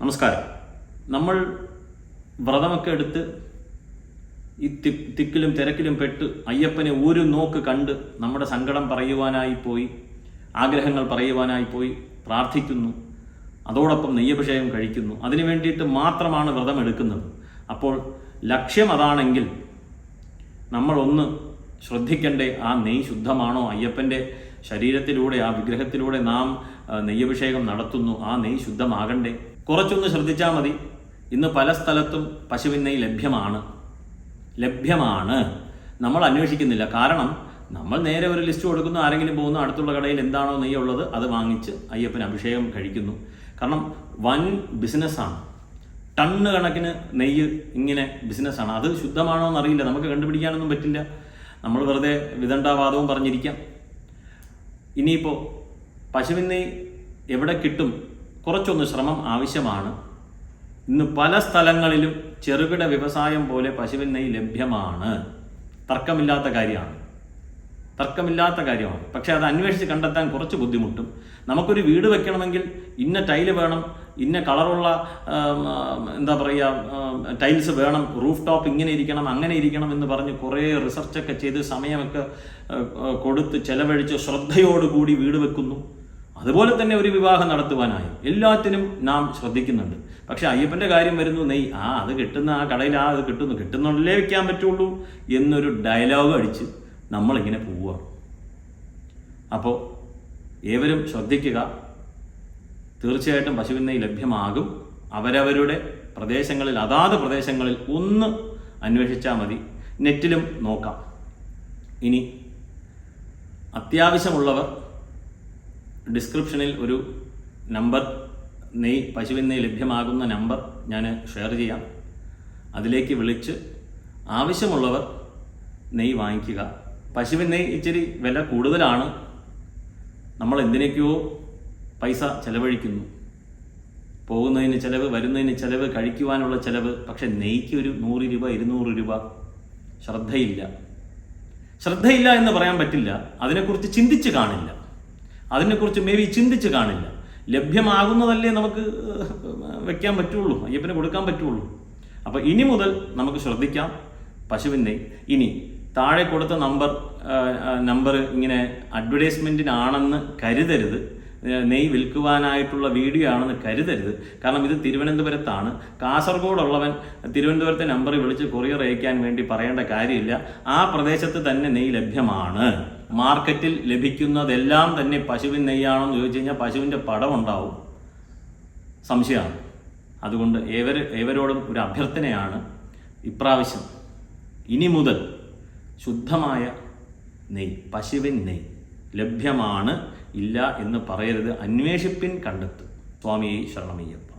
നമസ്കാരം. നമ്മൾ വ്രതമൊക്കെ എടുത്ത് ഈ തിക്കിലും തിരക്കിലും പെട്ട് അയ്യപ്പനെ ഒരു നോക്ക് കണ്ട് നമ്മുടെ സങ്കടം പറയുവാനായി പോയി ആഗ്രഹങ്ങൾ പറയുവാനായി പോയി പ്രാർത്ഥിക്കുന്നു. അതോടൊപ്പം നെയ്യഭിഷേകം കഴിക്കുന്നു. അതിനു വേണ്ടിയിട്ട് മാത്രമാണ് വ്രതം എടുക്കുന്നത്. അപ്പോൾ ലക്ഷ്യം അതാണെങ്കിൽ നമ്മൾ ഒന്ന് ശ്രദ്ധിക്കണ്ടേ ആ നെയ് ശുദ്ധമാണോ? അയ്യപ്പന്റെ ശരീരത്തിലൂടെ ആ വിഗ്രഹത്തിലൂടെ നാം നെയ്യഭിഷേകം നടത്തുന്നു. ആ നെയ് ശുദ്ധമാകണ്ടേ? കുറച്ചൊന്ന് ശ്രദ്ധിച്ചാൽ മതി. ഇന്ന് പല സ്ഥലത്തും പശുവിൻ നെയ്യ് ലഭ്യമാണ്. ലഭ്യമാണ്. നമ്മൾ അന്വേഷിക്കുന്നില്ല. കാരണം നമ്മൾ നേരെ ഒരു ലിസ്റ്റ് കൊടുക്കുന്നു ആരെങ്കിലും പോകുന്നു അടുത്തുള്ള കടയിൽ എന്താണോ നെയ്യ് ഉള്ളത് അത് വാങ്ങിച്ച് അയ്യപ്പന് അഭിഷേകം കഴിക്കുന്നു. കാരണം വൻ ബിസിനസ്സാണ്. ടണ്ണ് കണക്കിന് നെയ്യ് ഇങ്ങനെ ബിസിനസ്സാണ്. അത് ശുദ്ധമാണോ എന്നറിയില്ല. നമുക്ക് കണ്ടുപിടിക്കാനൊന്നും പറ്റില്ല. നമ്മൾ വെറുതെ വിദണ്ഡാവാദവും പറഞ്ഞിരിക്കാം. ഇനിയിപ്പോൾ പശുവിൻ നെയ്യ് എവിടെ കിട്ടും? കുറച്ചൊന്ന് ശ്രമം ആവശ്യമാണ്. ഇന്ന് പല സ്ഥലങ്ങളിലും ചെറുകിട വ്യവസായം പോലെ പശുവിൻ നെയ്യ് ലഭ്യമാണ്. തർക്കമില്ലാത്ത കാര്യമാണ്. തർക്കമില്ലാത്ത കാര്യമാണ്. പക്ഷേ അത് അന്വേഷിച്ച് കണ്ടെത്താൻ കുറച്ച് ബുദ്ധിമുട്ടും. നമുക്കൊരു വീട് വെക്കണമെങ്കിൽ ഇന്ന ടൈൽ വേണം ഇന്ന കളറുള്ള എന്താ പറയുക ടൈൽസ് വേണം റൂഫ് ടോപ്പ് ഇങ്ങനെ ഇരിക്കണം അങ്ങനെ ഇരിക്കണം എന്ന് പറഞ്ഞ് കുറേ റിസർച്ചൊക്കെ ചെയ്ത് സമയമൊക്കെ കൊടുത്ത് ചെലവഴിച്ച് ശ്രദ്ധയോടുകൂടി വീട് വെക്കുന്നു. അതുപോലെ തന്നെ ഒരു വിവാഹം നടത്തുവാനായി. എല്ലാത്തിനും നാം ശ്രദ്ധിക്കുന്നുണ്ട്. പക്ഷെ അയ്യപ്പന്റെ കാര്യം വരുന്നു നെയ് ആ അത് കിട്ടുന്ന ആ കടയിൽ ആ അത് കിട്ടുന്നു കിട്ടുന്നുള്ളേ വെക്കാൻ പറ്റുള്ളൂ? എന്നൊരു ഡയലോഗ് അടിച്ച് നമ്മളിങ്ങനെ പോവുക. അപ്പോൾ ഏവരും ശ്രദ്ധിക്കുക. തീർച്ചയായിട്ടും പശുവിൻ നെയ് ലഭ്യമാകും. അവരവരുടെ പ്രദേശങ്ങളിൽ അതാത് പ്രദേശങ്ങളിൽ ഒന്ന് അന്വേഷിച്ചാൽ മതി. നെറ്റിലും നോക്കാം. ഇനി അത്യാവശ്യമുള്ളവർ ഡിസ്ക്രിപ്ഷനിൽ ഒരു നമ്പർ നെയ് പശുവിൻ നെയ് ലഭ്യമാകുന്ന നമ്പർ ഞാൻ ഷെയർ ചെയ്യാം. അതിലേക്ക് വിളിച്ച് ആവശ്യമുള്ളവർ നെയ് വാങ്ങിക്കുക. പശുവിൻ നെയ് ഇച്ചിരി വില കൂടുതലാണ്. നമ്മൾ എന്തിനൊക്കെയോ പൈസ ചെലവഴിക്കുന്നു. പോകുന്നതിന് ചിലവ് വരുന്നതിന് ചിലവ് കഴിക്കുവാനുള്ള ചിലവ് പക്ഷെ നെയ്ക്ക് ഒരു നൂറ് രൂപ ഇരുന്നൂറ് രൂപ ശ്രദ്ധയില്ല. ശ്രദ്ധയില്ല എന്ന് പറയാൻ പറ്റില്ല. അതിനെക്കുറിച്ച് ചിന്തിച്ച് കാണില്ല. അതിനെക്കുറിച്ച് മേ ബി ചിന്തിച്ച് കാണില്ല. ലഭ്യമാകുന്നതല്ലേ നമുക്ക് വെക്കാൻ പറ്റുള്ളൂ. അയ്യപ്പനെ കൊടുക്കാൻ പറ്റുള്ളൂ. അപ്പോൾ ഇനി മുതൽ നമുക്ക് ശ്രദ്ധിക്കാം പശുവിന്റെ ഇനി താഴെ കൊടുത്ത നമ്പർ നമ്പർ ഇങ്ങനെ അഡ്വർടൈസ്മെന്റിനാണെന്ന് കരുതരുത്. നെയ് വിൽക്കുവാനായിട്ടുള്ള വീഡിയോ ആണെന്ന് കരുതരുത്. കാരണം ഇത് തിരുവനന്തപുരത്താണ്. കാസർഗോഡുള്ളവൻ തിരുവനന്തപുരത്തെ നമ്പർ വിളിച്ച് കൊറിയർ അയക്കാൻ വേണ്ടി പറയേണ്ട കാര്യമില്ല. ആ പ്രദേശത്ത് തന്നെ നെയ് ലഭ്യമാണ്. മാർക്കറ്റിൽ ലഭിക്കുന്നതെല്ലാം തന്നെ പശുവിൻ നെയ്യാണെന്ന് ചോദിച്ചു കഴിഞ്ഞാൽ പശുവിന്റെ പടം ഉണ്ടാവും. സംശയമാണ്. അതുകൊണ്ട് ഏവർ ഏവരോടും ഒരു അഭ്യർത്ഥനയാണ് ഇപ്രാവശ്യം ഇനി മുതൽ ശുദ്ധമായ നെയ് പശുവിൻ നെയ് ലഭ്യമാണ്. ഇല്ല എന്ന് പറയരുത്. അന്വേഷിപ്പിൻ കണ്ടെത്തും. സ്വാമിയെ ശരണമയ്യപ്പ.